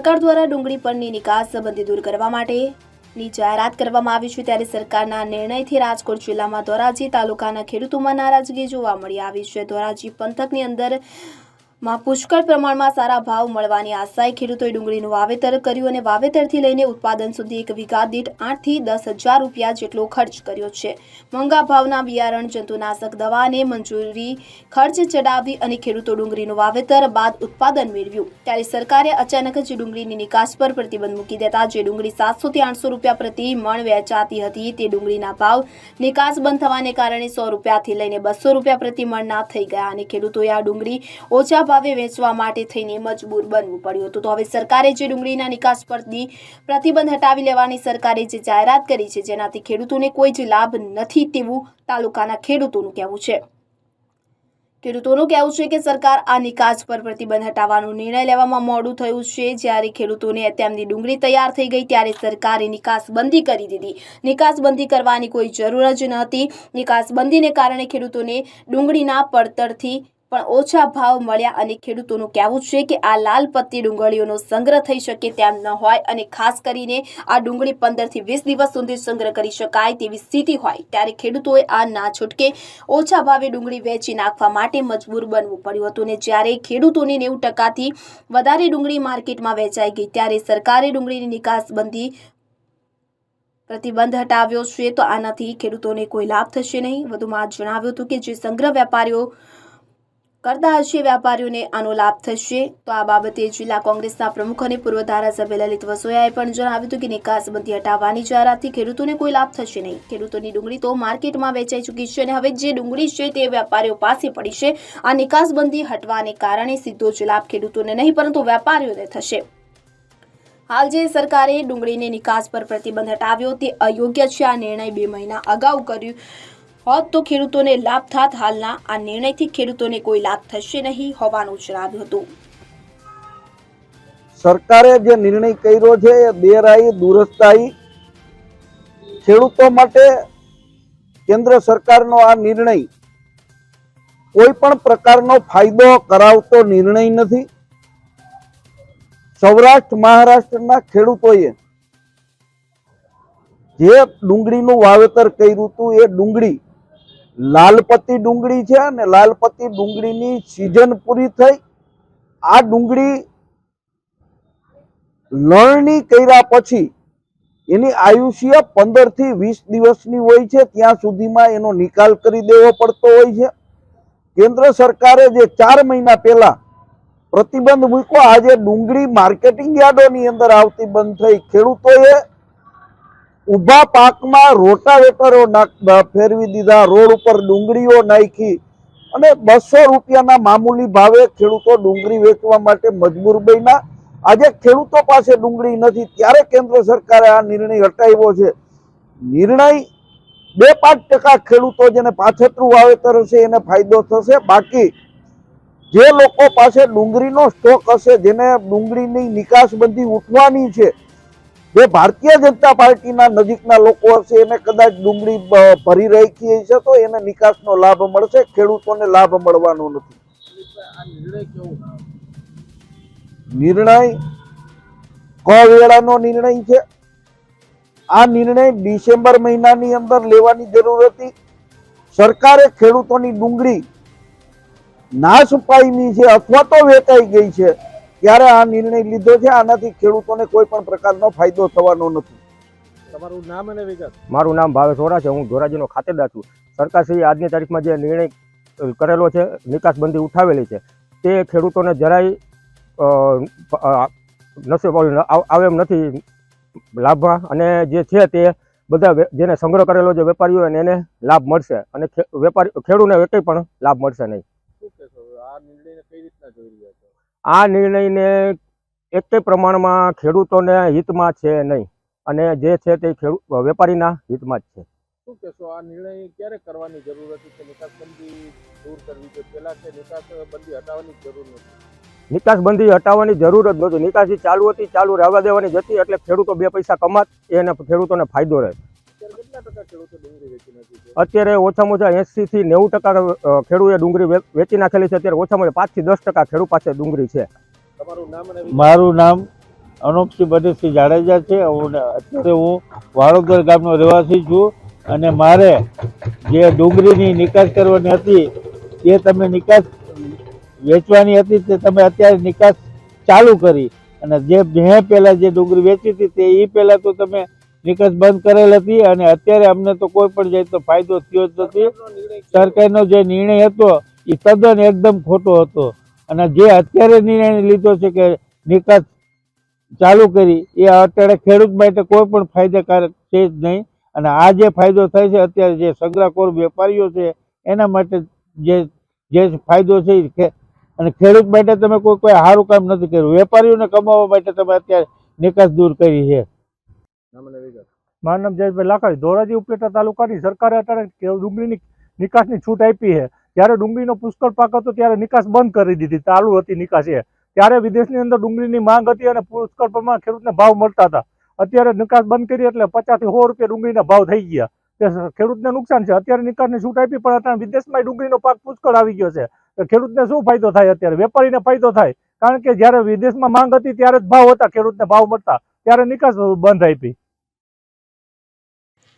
સરકાર દ્વારા ડુંગળી પરની નિકાસ સંબંધી દૂર કરવા માટેની જાહેરાત કરવામાં આવી છે ત્યારે સરકારના નિર્ણયથી રાજકોટ જિલ્લામાં ધોરાજી તાલુકાના ખેડૂતોમાં નારાજગી જોવા મળી આવી છે. ધોરાજી પંથકની અંદર માં પુષ્કળ પ્રમાણમાં સારા ભાવ મળવાની આશાએ ખેડૂતોએ ડુંગળીનું વાવેતર કર્યું અને વાવેતરથી લઈને ઉત્પાદન સુધી એક વીઘા દીઠ આઠથી દસ હજાર રૂપિયા જેટલો ખર્ચ કર્યો છે. મોંઘા ભાવના બિયારણ, જંતુનાશક દવાને મંજૂરી ખર્ચ ચડાવી અને ખેડૂતો ડુંગળીનું વાવેતર બાદ ઉત્પાદન મેળવ્યું. ત્યારે સરકારે અચાનક જ ડુંગળીની નિકાસ પર પ્રતિબંધ મૂકી દેતા જે ડુંગળી સાતસોથી આઠસો રૂપિયા પ્રતિ મણ વેચાતી હતી તે ડુંગળીના ભાવ નિકાસ બંધ થવાને કારણે સો રૂપિયાથી લઈને બસો રૂપિયા પ્રતિ મણના થઈ ગયા અને ખેડૂતોએ આ ડુંગળી ઓછા ભાવે વેચવા માટે થઈને મજબૂર બનવું પડ્યું હતું. તો હવે સરકારે જે ડુંગળીના નિકાસ પરથી પ્રતિબંધ હટાવી લેવાની સરકારે જે જાહેરાત કરી છે, જેનાથી ખેડૂતોને કોઈ જ લાભ નથી તેવું તાલુકાના ખેડૂતોનું કહેવું છે. ખેડૂતોનું કહેવું છે કે સરકાર આ નિકાસ પર પ્રતિબંધ હટાવવાનો નિર્ણય લેવામાં મોડું થયું છે. જ્યારે ખેડૂતોને તેમની ડુંગળી તૈયાર થઈ ગઈ, ત્યારે સરકારે નિકાસબંધી કરી દીધી. નિકાસબંધી કરવાની કોઈ જરૂર જ નહોતી નિકાસબંધીને કારણે ખેડૂતોને ડુંગળીના પડતરથી પણ ઓછા ભાવ મળ્યા અને ખેડૂતોનું કહેવું છે કે આ લાલ પત્તી ડુંગળીઓનો સંગ્રહ થઈ શકે તેમ ન હોય અને ખાસ કરીને આ ડુંગળી પંદરથી વીસ દિવસ સુધી સંગ્રહ કરી શકાય તેવી સ્થિતિ હોય, ત્યારે ખેડૂતોએ આ ના છૂટકે ઓછા ભાવે ડુંગળી વેચી નાખવા માટે મજબૂર બનવું પડ્યું હતું અને જ્યારે ખેડૂતોને નેવું ટકાથી વધારે ડુંગળી માર્કેટમાં વેચાઈ ગઈ, ત્યારે સરકારે ડુંગળીની નિકાસબંધી પ્રતિબંધ હટાવ્યો છે, તો આનાથી ખેડૂતોને કોઈ લાભ થશે નહીં. વધુમાં જણાવ્યું હતું કે જે સંગ્રહ વેપારીઓ કરતા હશે વેપારીઓને આનો લાભ થશે. તો આ બાબતે જિલ્લા કોંગ્રેસના પ્રમુખ અને પૂર્વ ધારાસભ્ય લલિત વસોયાએ પણ જણાવ્યું હતું કે નિકાસબંધી હટાવવાની જાહેરાતથી ખેડૂતોને કોઈ લાભ થશે નહીં. ખેડૂતોની ડુંગળી તો માર્કેટમાં વેચાઈ ચૂકી છે અને હવે જે ડુંગળી છે તે વેપારીઓ પાસે પડી છે. આ નિકાસબંધી હટવાને કારણે સીધો જ લાભ ખેડૂતોને નહીં, પરંતુ વેપારીઓને થશે. હાલ જે સરકારે ડુંગળીની નિકાસ પર પ્રતિબંધ હટાવ્યો તે અયોગ્ય છે, આ નિર્ણય બે મહિના અગાઉ કર્યું. હોત તો ખેડૂતોને લાભ થાત. હાલના આ નિર્ણયથી ખેડૂતોને કોઈ લાભ થશે નહીં હોવાનું જણાવ્યું હતું. સરકારે જે નિર્ણય કર્યો છે એ બેરાઈ, દુરસ્તાઈ ખેડૂતો માટે કેન્દ્ર સરકારનો આ નિર્ણય કોઈ પણ પ્રકારનો ફાયદો કરાવતો નિર્ણય નથી. સૌરાષ્ટ્ર, મહારાષ્ટ્રના ખેડૂતોએ જે ડુંગળીનું વાવેતર કર્યું હતું, એ ડુંગળી લાલપત્તી ડુંગળી છે અને લાલપત્તી ડુંગળીની સિઝન પૂરી થઈ. આ ડુંગળી લણણી કર્યા પછી એની આયુષ્ય પંદરથી વીસ દિવસની હોય છે. ત્યાં સુધીમાં એનો નિકાલ કરી દેવો પડતો હોય છે. કેન્દ્ર સરકારે જે ચાર મહિના પહેલા પ્રતિબંધ મૂક્યો, આજે ડુંગળી માર્કેટિંગ યાર્ડોની અંદર આવતી બંધ થઈ. ખેડૂતોએ ઊભા પાકમાં રોટાવેટરો ફેરવી દીધા, રોડ ઉપર ડુંગળીઓ નાખી અને બસો રૂપિયાના મામૂલી ભાવે ખેડૂતો ડુંગળી વેચવા માટે મજબૂર બન્યા. આજે ખેડૂતો પાસે ડુંગળી નથી, ત્યારે કેન્દ્ર સરકારે આ નિર્ણય હટાવ્યો છે. નિર્ણય બે પાંચ ટકા ખેડૂતો જેને પાછતરું વાવેતર હશે એને ફાયદો થશે. બાકી જે લોકો પાસે ડુંગળીનો સ્ટોક હશે, જેને ડુંગળીની નિકાસબંધી ઉઠવાની છે જે ભારતીય જનતા પાર્ટીના નજીકના લોકો હશે, એને કદાચ ડુંગળી ભરી રાખી છે તો એને નિકાસનો લાભ મળશે, ખેડૂતોને લાભ મળવાનો નથી. નિર્ણય કવેળાનો નિર્ણય છે. આ નિર્ણય ડિસેમ્બર મહિનાની અંદર લેવાની જરૂર હતી. સરકારે ખેડૂતોની ડુંગળી નાશ પામી છે અથવા તો વેચાઈ ગઈ છે. ત્યારે આ નિર્ણય લીધો છે. આનાથી ખેડૂતોને કોઈ પણ પ્રકારનો ફાયદો થવાનો નથી. તમારું નામ અને વિગત. મારું નામ ભાવેશ ઓરા છે. હું ધોરાજીનો ખાતેદાર છું. સરકારશ્રીએ આજની તારીખમાં જે નિર્ણય કરેલો છે નિકાસબંધી ઉઠાવેલી છે તે ખેડૂતોને જરાય નસીબ આવે એમ નથી લાભમાં અને જે છે તે બધા જેને સંગ્રહ કરેલો જે વેપારીઓ હોય એને લાભ મળશે. અને વેપારી ખેડૂતને કંઈ પણ લાભ મળશે નહીં. આ નિર્ણયને કઈ રીતના જોઈ રહ્યા છો? આ નિર્ણયને એકેય પ્રમાણમાં ખેડૂતોને હિતમાં છે નહીં. અને જે છે તે ખેડૂત વેપારીના હિતમાં જ છે. શું કહેશો? આ નિર્ણય ક્યારે કરવાની જરૂર હતી કે નિકાસબંધી દૂર કરવી જોઈએ? પહેલા કે નિકાસબંધી હટાવવાની જરૂર નથી નિકાસબંધી હટાવવાની જરૂર જ નહોતી. નિકાસી ચાલુ હતી ચાલુ રહેવા દેવાની જતી એટલે ખેડૂતો બે પૈસા કમાત એને ખેડૂતોને ફાયદો રહે. અત્યારે કેટલા ટકા ખેડૂતો ડુંગળી વેચી નાખી છે? અત્યારે ઓછામાં ઓછા એસી થી નેવું ટકા ખેડૂએ ડુંગળી વેચી નાખેલી છે. અત્યારે ઓછામાં ઓછા પાંચથી દસ ટકા ખેડૂત પાસે ડુંગળી છે. મારું નામ અનોપસિંહ બનેશસિંહ જાડેજા છે. હું અત્યારે હું વાળોદર ગામનો રહેવાસી છું અને મારે જે ડુંગળીની નિકાસ કરવાની હતી એ તમે નિકાસ વેચવાની હતી તે તમે અત્યારે નિકાસ ચાલુ કરી. અને જે મેં પહેલાં જે ડુંગળી વેચી હતી તે એ પહેલાં તો તમે નિકાસ બંધ કરેલ હતી અને અત્યારે અમને તો કોઈ પણ જાતનો ફાયદો થયો જ નથી. સરકારનો જે નિર્ણય હતો એ તદ્દન એકદમ ખોટો હતો. અને જે અત્યારે નિર્ણય લીધો છે કે નિકાસ ચાલુ કરી, એ અત્યારે ખેડૂત માટે કોઈ પણ ફાયદાકારક છે જ નહીં. અને આ જે ફાયદો થાય છે, અત્યારે જે સંગ્રહખોર વેપારીઓ છે, એના માટે જે જે ફાયદો છે અને ખેડૂત માટે તમે કોઈ કોઈ સારું કામ નથી કર્યું. વેપારીઓને કમાવા માટે તમે અત્યારે નિકાસ દૂર કરી છે. મારું જયેશભાઈ લાખાણી ધોરાજી ઉપલેટા તાલુકાની સરકારે અત્યારે ડુંગળીની નિકાસની છૂટ આપી છે. જ્યારે ડુંગળીનો પુષ્કળ પાક હતો ત્યારે નિકાસ બંધ કરી દીધી. ચાલુ હતી નિકાસ એ. ત્યારે વિદેશની અંદર ડુંગળીની માંગ હતી અને પુષ્કળ પ્રમાણે ખેડૂતને ભાવ મળતા હતા. અત્યારે નિકાસ બંધ કરી એટલે પચાસથી સો રૂપિયા ડુંગળીના ભાવ થઈ ગયા. તે ખેડૂતને નુકસાન છે. અત્યારે નિકાસની છૂટ આપી, પણ અત્યારે વિદેશમાં ડુંગળીનો પાક પુષ્કળ આવી ગયો છે. તો ખેડૂતને શું ફાયદો થાય અત્યારે? વેપારીને ફાયદો થાય. કારણ કે જ્યારે વિદેશમાં માંગ હતી ત્યારે જ ભાવ હતા, ખેડૂતને ભાવ મળતા. ત્યારે નિકાસ બંધ આપી.